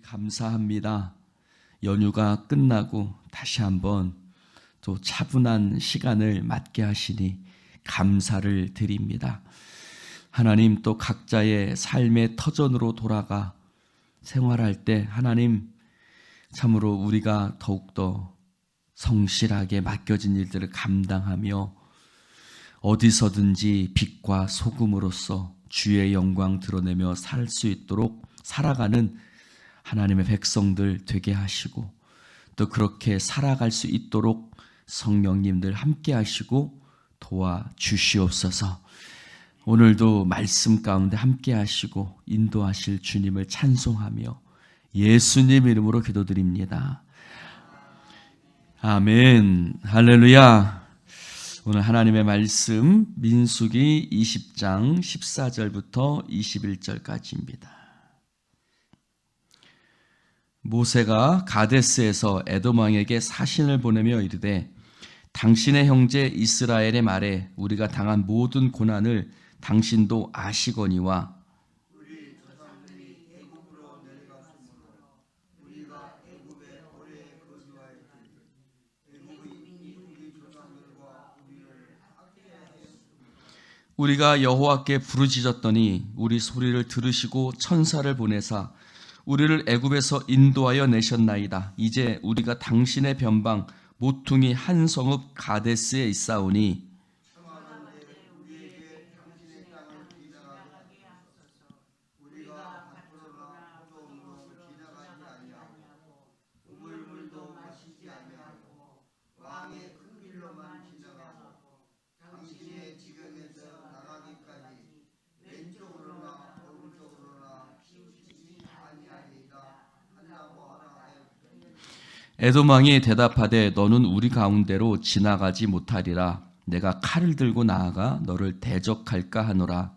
감사합니다. 연휴가 끝나고 다시 한번 또 차분한 시간을 맞게 하시니 감사를 드립니다. 하나님 또 각자의 삶의 터전으로 돌아가 생활할 때 하나님 참으로 우리가 더욱더 성실하게 맡겨진 일들을 감당하며 어디서든지 빛과 소금으로서 주의 영광 드러내며 살 수 있도록 살아가는 하나님의 백성들 되게 하시고 또 그렇게 살아갈 수 있도록 성령님들 함께 하시고 도와 주시옵소서. 오늘도 말씀 가운데 함께 하시고 인도하실 주님을 찬송하며 예수님 이름으로 기도드립니다. 아멘. 할렐루야. 오늘 하나님의 말씀 민수기 20장 14절부터 21절까지입니다. 모세가 가데스에서 에돔 왕에게 사신을 보내며 이르되 당신의 형제 이스라엘의 말에 우리가 당한 모든 고난을 당신도 아시거니와 우리가 여호와께 부르짖었더니 우리 소리를 들으시고 천사를 보내사 우리를 애굽에서 인도하여 내셨나이다. 이제 우리가 당신의 변방 모퉁이 한 성읍 가데스에 있사오니 에돔 왕이 대답하되 너는 우리 가운데로 지나가지 못하리라. 내가 칼을 들고 나아가 너를 대적할까 하노라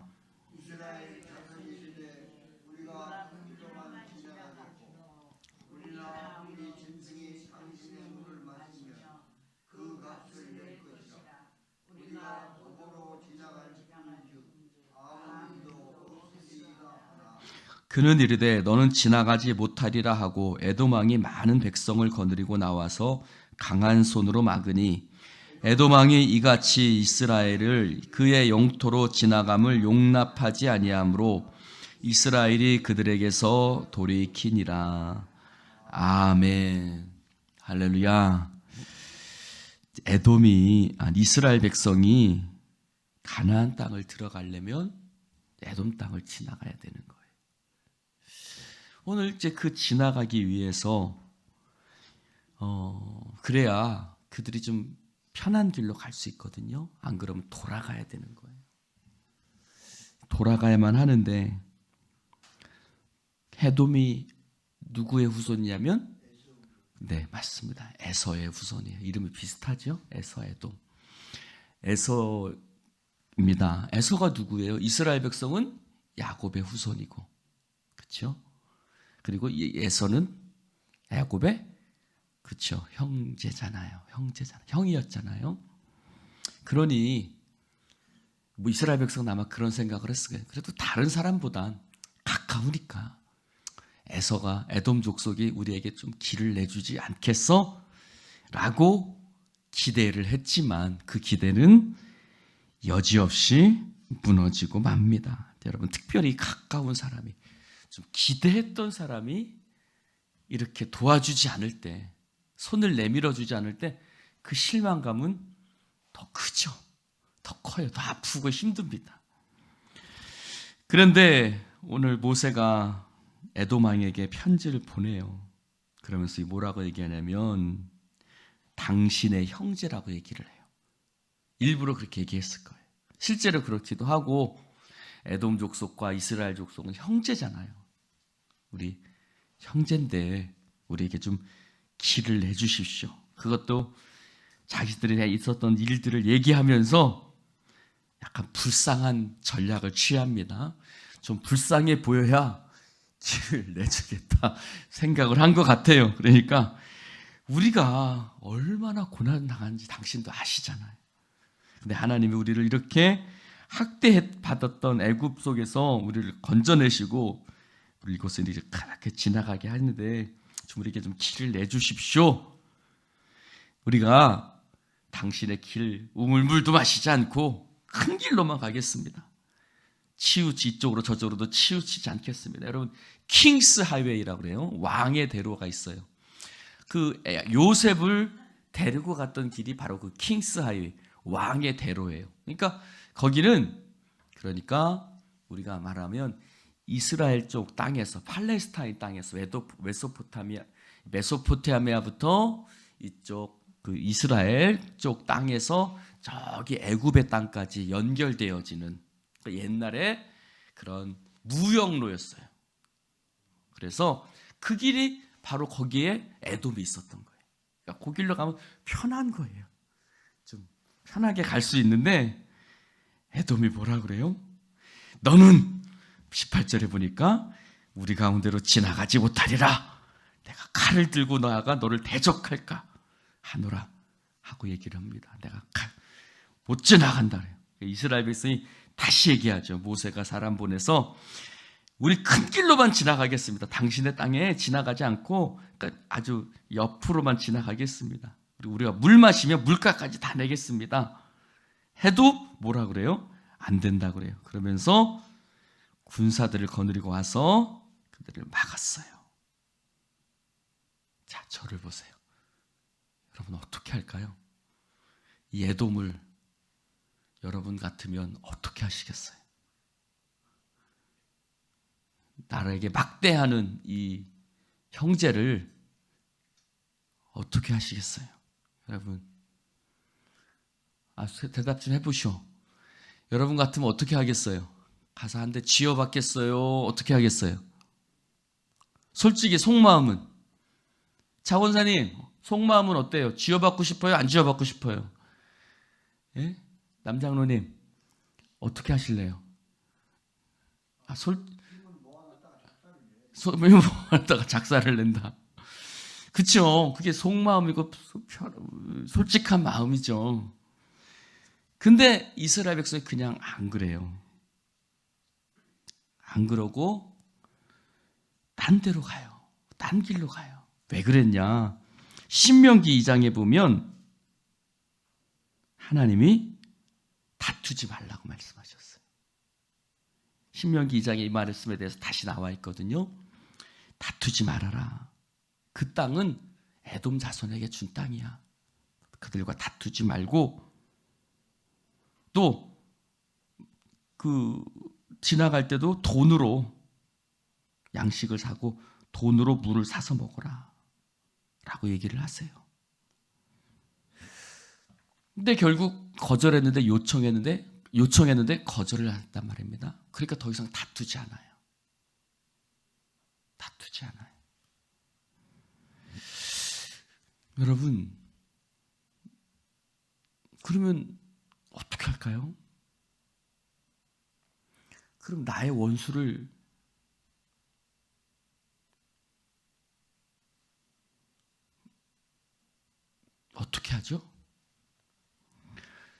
그는 이르되 너는 지나가지 못하리라 하고 에돔 왕이 많은 백성을 거느리고 나와서 강한 손으로 막으니 에돔 왕이 이같이 이스라엘을 그의 영토로 지나감을 용납하지 아니하므로 이스라엘이 그들에게서 돌이키니라. 아멘. 할렐루야. 에돔이 아니 이스라엘 백성이 가나안 땅을 들어가려면 에돔 땅을 지나가야 되는 거예요. 오늘 이제 그 지나가기 위해서 어 그래야 그들이 좀 편한 길로 갈 수 있거든요. 안 그러면 돌아가야 되는 거예요. 돌아가야만 하는데 해돔이 누구의 후손이냐면 네 맞습니다. 에서의 후손이에요. 이름이 비슷하죠? 에서 에돔. 에서입니다. 에서가 누구예요? 이스라엘 백성은 야곱의 후손이고 그렇죠? 그리고 에서는 야곱의 그렇죠 형제잖아요. 형제잖아 형이었잖아요. 그러니 뭐 이스라엘 백성은 아마 그런 생각을 했을 거예요. 그래도 다른 사람보단 가까우니까 에서가 에돔 족속이 우리에게 좀 길을 내주지 않겠어? 라고 기대를 했지만 그 기대는 여지없이 무너지고 맙니다. 여러분 특별히 가까운 사람이 좀 기대했던 사람이 이렇게 도와주지 않을 때, 손을 내밀어 주지 않을 때 그 실망감은 더 크죠. 더 커요. 더 아프고 힘듭니다. 그런데 오늘 모세가 에도망에게 편지를 보내요. 그러면서 뭐라고 얘기하냐면 당신의 형제라고 얘기를 해요. 일부러 그렇게 얘기했을 거예요. 실제로 그렇기도 하고 에돔 족속과 이스라엘 족속은 형제잖아요. 우리 형제인데 우리에게 좀 길을 내 주십시오. 그것도 자기들이 있었던 일들을 얘기하면서 약간 불쌍한 전략을 취합니다. 좀 불쌍해 보여야 길을 내주겠다 생각을 한 것 같아요. 그러니까 우리가 얼마나 고난 당한지 당신도 아시잖아요. 근데 하나님이 우리를 이렇게 학대 받았던 애굽 속에서 우리를 건져내시고 우리 이곳을 이제 그렇게 지나가게 하는데 좀 우리에게 좀 길을 내주십시오. 우리가 당신의 길 우물물도 마시지 않고 큰 길로만 가겠습니다. 치우치 이쪽으로 저쪽으로도 치우치지 않겠습니다. 여러분 킹스 하이웨이라고 그래요. 왕의 대로가 있어요. 그 요셉을 데리고 갔던 길이 바로 그 킹스 하이웨이 왕의 대로예요. 그러니까 거기는 그러니까 우리가 말하면 이스라엘 쪽 땅에서 팔레스타인 땅에서 메소포타미아 메소포타미아부터 이쪽 그 이스라엘 쪽 땅에서 저기 애굽의 땅까지 연결되어지는 그 옛날에 그런 무역로였어요. 그래서 그 길이 바로 거기에 에돔이 있었던 거예요. 그러니까 그 길로 가면 편한 거예요. 좀 편하게 갈 수 있는데 에돔이 뭐라 그래요? 너는 18절에 보니까 우리 가운데로 지나가지 못하리라. 내가 칼을 들고 나아가 너를 대적할까 하노라 하고 얘기를 합니다. 내가 칼 못 지나간다 그래요. 이스라엘 백성이 다시 얘기하죠. 모세가 사람 보내서 우리 큰 길로만 지나가겠습니다. 당신의 땅에 지나가지 않고 그러니까 아주 옆으로만 지나가겠습니다. 우리가 물 마시면 물가까지 다 내겠습니다. 해도 뭐라 그래요? 안 된다 그래요. 그러면서 군사들을 거느리고 와서 그들을 막았어요. 자, 저를 보세요. 여러분 어떻게 할까요? 이 애돔을 여러분 같으면 어떻게 하시겠어요? 나라에게 막대하는 이 형제를 어떻게 하시겠어요? 여러분, 아, 대답 좀 해보시오. 여러분 같으면 어떻게 하겠어요? 가서 한 대 지어받겠어요? 어떻게 하겠어요? 솔직히 속마음은 차원사님 속마음은 어때요? 지어받고 싶어요? 안 지어받고 싶어요? 예? 남장로님 어떻게 하실래요? 아, 솔 소문을 모았다가 작사를 낸다. 그쵸? 그게 속마음이고 솔직한 마음이죠. 근데 이스라엘 백성이 그냥 안 그래요. 안 그러고 딴 데로 가요. 딴 길로 가요. 왜 그랬냐? 신명기 2장에 보면 하나님이 다투지 말라고 말씀하셨어요. 신명기 2장의 이 말씀에 대해서 다시 나와 있거든요. 다투지 말아라. 그 땅은 에돔 자손에게 준 땅이야. 그들과 다투지 말고 또 그 지나갈 때도 돈으로 양식을 사고 돈으로 물을 사서 먹어라. 라고 얘기를 하세요. 근데 결국 거절했는데 요청했는데 요청했는데 거절을 했단 말입니다. 그러니까 더 이상 다투지 않아요. 다투지 않아요. 여러분, 그러면 할까요? 그럼 나의 원수를 어떻게 하죠?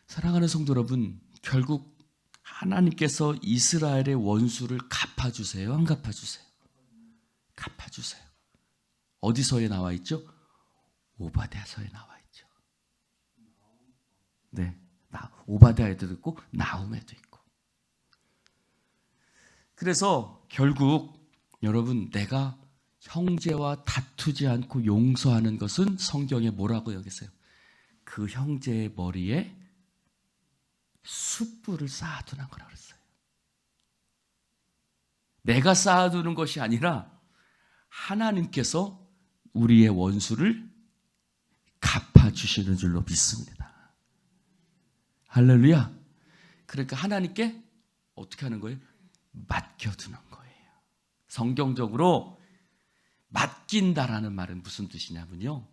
사랑하는 성도 여러분, 결국 하나님께서 이스라엘의 원수를 갚아주세요? 안 갚아주세요? 갚아주세요. 어디서에 나와 있죠? 오바댜서에 나와 있죠. 네, 나 오바댜에도 있고 나움에도 있고. 그래서 결국 여러분 내가 형제와 다투지 않고 용서하는 것은 성경에 뭐라고 여기세요? 그 형제의 머리에 숯불을 쌓아두는 거라 그랬어요. 내가 쌓아두는 것이 아니라 하나님께서 우리의 원수를 갚아주시는 줄로 믿습니다. 할렐루야. 그러니까 하나님께 어떻게 하는 거예요? 맡겨두는 거예요. 성경적으로 맡긴다라는 말은 무슨 뜻이냐면요.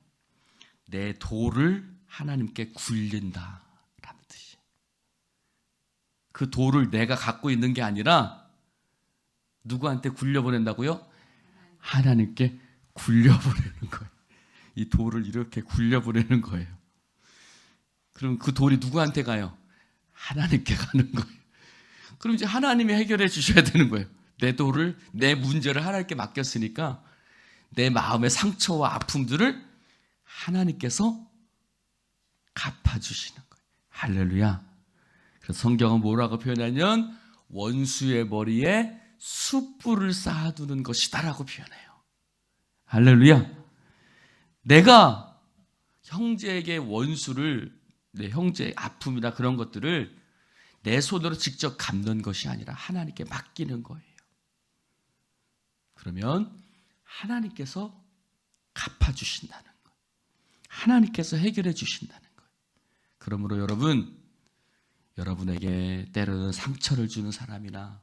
내 돌을 하나님께 굴린다. 그 돌을 내가 갖고 있는 게 아니라 누구한테 굴려보낸다고요? 하나님께 굴려보내는 거예요. 이 돌을 이렇게 굴려보내는 거예요. 그럼 그 돌이 누구한테 가요? 하나님께 가는 거예요. 그럼 이제 하나님이 해결해 주셔야 되는 거예요. 내 도를 내 문제를 하나님께 맡겼으니까 내 마음의 상처와 아픔들을 하나님께서 갚아주시는 거예요. 할렐루야. 그래서 성경은 뭐라고 표현하냐면 원수의 머리에 숯불을 쌓아두는 것이다라고 표현해요. 할렐루야. 내가 형제에게 원수를 내 형제의 아픔이나 그런 것들을 내 손으로 직접 갚는 것이 아니라 하나님께 맡기는 거예요. 그러면 하나님께서 갚아주신다는 거예요. 하나님께서 해결해 주신다는 거예요. 그러므로 여러분, 여러분에게 때로는 상처를 주는 사람이나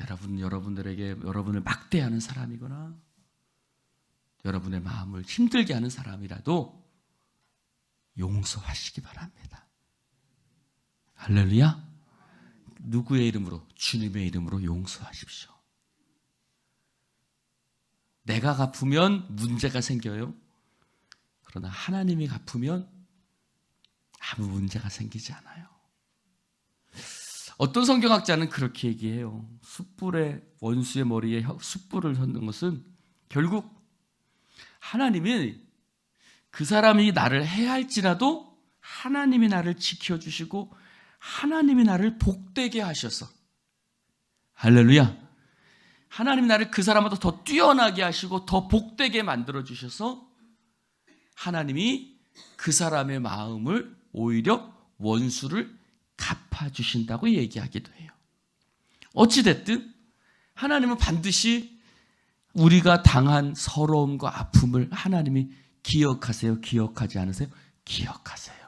여러분, 여러분들에게 여러분을 막대하는 사람이거나 여러분의 마음을 힘들게 하는 사람이라도 용서하시기 바랍니다. 할렐루야. 누구의 이름으로? 주님의 이름으로 용서하십시오. 내가 갚으면 문제가 생겨요. 그러나 하나님이 갚으면 아무 문제가 생기지 않아요. 어떤 성경학자는 그렇게 얘기해요. 숯불에 원수의 머리에 숯불을 얹는 것은 결국 하나님이 그 사람이 나를 해할지라도 하나님이 나를 지켜주시고 하나님이 나를 복되게 하셔서 할렐루야. 하나님 나를 그 사람보다 더 뛰어나게 하시고 더 복되게 만들어 주셔서 하나님이 그 사람의 마음을 오히려 원수를 갚아 주신다고 얘기하기도 해요. 어찌 됐든 하나님은 반드시 우리가 당한 서러움과 아픔을 하나님이 기억하세요? 기억하지 않으세요? 기억하세요.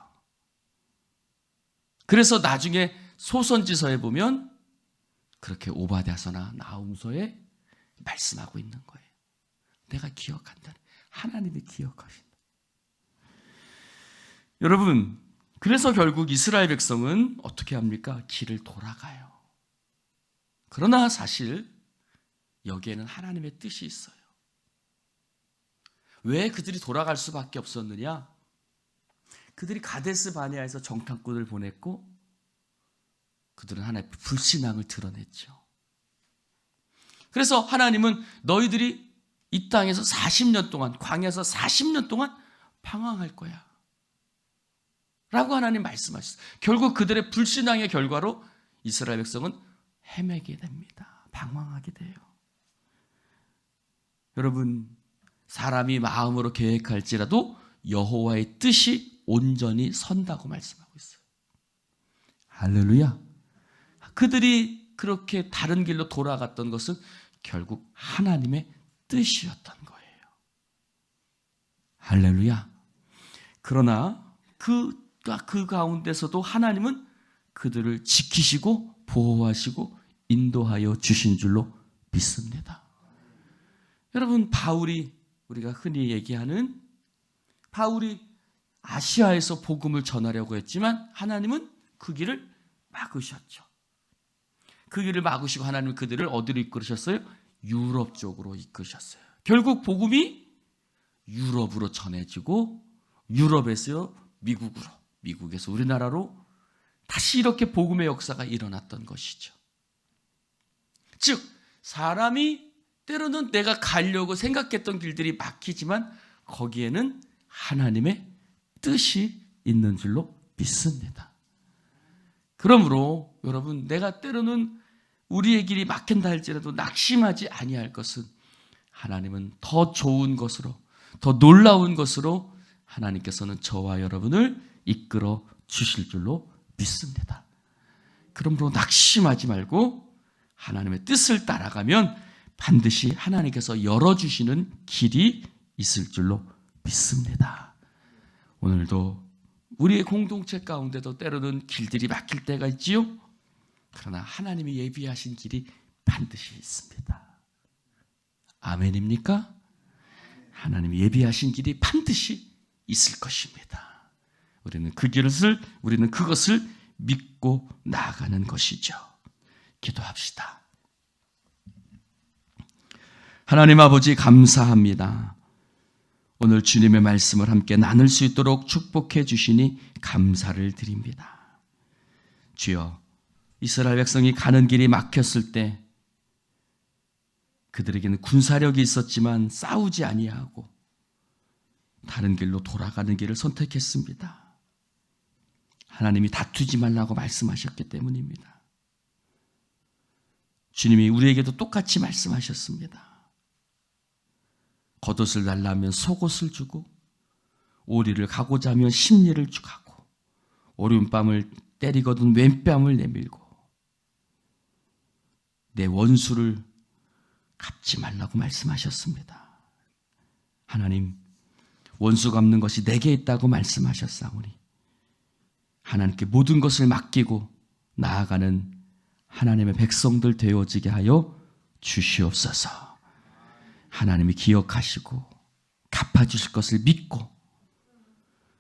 그래서 나중에 소선지서에 보면 그렇게 오바댜서나 나움서에 말씀하고 있는 거예요. 내가 기억한다. 하나님이 기억하신다. 여러분, 그래서 결국 이스라엘 백성은 어떻게 합니까? 길을 돌아가요. 그러나 사실 여기에는 하나님의 뜻이 있어요. 왜 그들이 돌아갈 수밖에 없었느냐? 그들이 가데스 바네아에서 정탐꾼을 보냈고 그들은 하나님의 불신앙을 드러냈죠. 그래서 하나님은 너희들이 이 땅에서 40년 동안 광야에서 40년 동안 방황할 거야. 라고 하나님 말씀하셨어요. 결국 그들의 불신앙의 결과로 이스라엘 백성은 헤매게 됩니다. 방황하게 돼요. 여러분 사람이 마음으로 계획할지라도 여호와의 뜻이 온전히 선다고 말씀하고 있어요. 할렐루야. 그들이 그렇게 다른 길로 돌아갔던 것은 결국 하나님의 뜻이었던 거예요. 할렐루야. 그러나 그, 그 가운데서도 하나님은 그들을 지키시고 보호하시고 인도하여 주신 줄로 믿습니다. 여러분, 바울이 우리가 흔히 얘기하는 바울이 아시아에서 복음을 전하려고 했지만 하나님은 그 길을 막으셨죠. 그 길을 막으시고 하나님은 그들을 어디로 이끌으셨어요? 유럽 쪽으로 이끄셨어요. 결국 복음이 유럽으로 전해지고 유럽에서 미국으로, 미국에서 우리나라로 다시 이렇게 복음의 역사가 일어났던 것이죠. 즉, 사람이 때로는 내가 가려고 생각했던 길들이 막히지만 거기에는 하나님의 뜻이 있는 줄로 믿습니다. 그러므로 여러분 내가 때로는 우리의 길이 막힌다 할지라도 낙심하지 아니할 것은 하나님은 더 좋은 것으로 더 놀라운 것으로 하나님께서는 저와 여러분을 이끌어 주실 줄로 믿습니다. 그러므로 낙심하지 말고 하나님의 뜻을 따라가면 반드시 하나님께서 열어주시는 길이 있을 줄로 믿습니다. 오늘도 우리의 공동체 가운데도 때로는 길들이 막힐 때가 있지요. 그러나 하나님이 예비하신 길이 반드시 있습니다. 아멘입니까? 하나님이 예비하신 길이 반드시 있을 것입니다. 우리는 그 길을 우리는 그것을 믿고 나아가는 것이죠. 기도합시다. 하나님 아버지 감사합니다. 오늘 주님의 말씀을 함께 나눌 수 있도록 축복해 주시니 감사를 드립니다. 주여, 이스라엘 백성이 가는 길이 막혔을 때 그들에게는 군사력이 있었지만 싸우지 아니하고 다른 길로 돌아가는 길을 선택했습니다. 하나님이 다투지 말라고 말씀하셨기 때문입니다. 주님이 우리에게도 똑같이 말씀하셨습니다. 겉옷을 달라면 속옷을 주고 오리를 가고자 하면 심리를 주가고 오른 뺨을 때리거든 왼뺨을 내밀고 내 원수를 갚지 말라고 말씀하셨습니다. 하나님 원수 갚는 것이 내게 있다고 말씀하셨사오니 하나님께 모든 것을 맡기고 나아가는 하나님의 백성들 되어지게 하여 주시옵소서. 하나님이 기억하시고 갚아주실 것을 믿고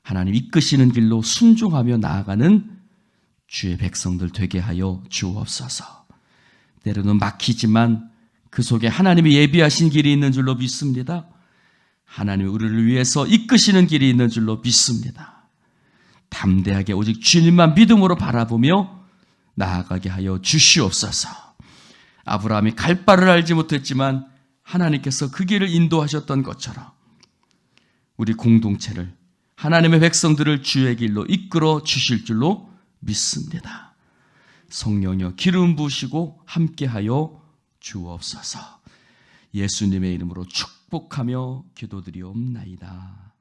하나님 이끄시는 길로 순종하며 나아가는 주의 백성들 되게 하여 주옵소서. 때로는 막히지만 그 속에 하나님이 예비하신 길이 있는 줄로 믿습니다. 하나님이 우리를 위해서 이끄시는 길이 있는 줄로 믿습니다. 담대하게 오직 주님만 믿음으로 바라보며 나아가게 하여 주시옵소서. 아브라함이 갈 바를 알지 못했지만 하나님께서 그 길을 인도하셨던 것처럼 우리 공동체를 하나님의 백성들을 주의 길로 이끌어 주실 줄로 믿습니다. 성령여 기름 부으시고 함께하여 주옵소서. 예수님의 이름으로 축복하며 기도드리옵나이다.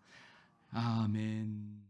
아멘.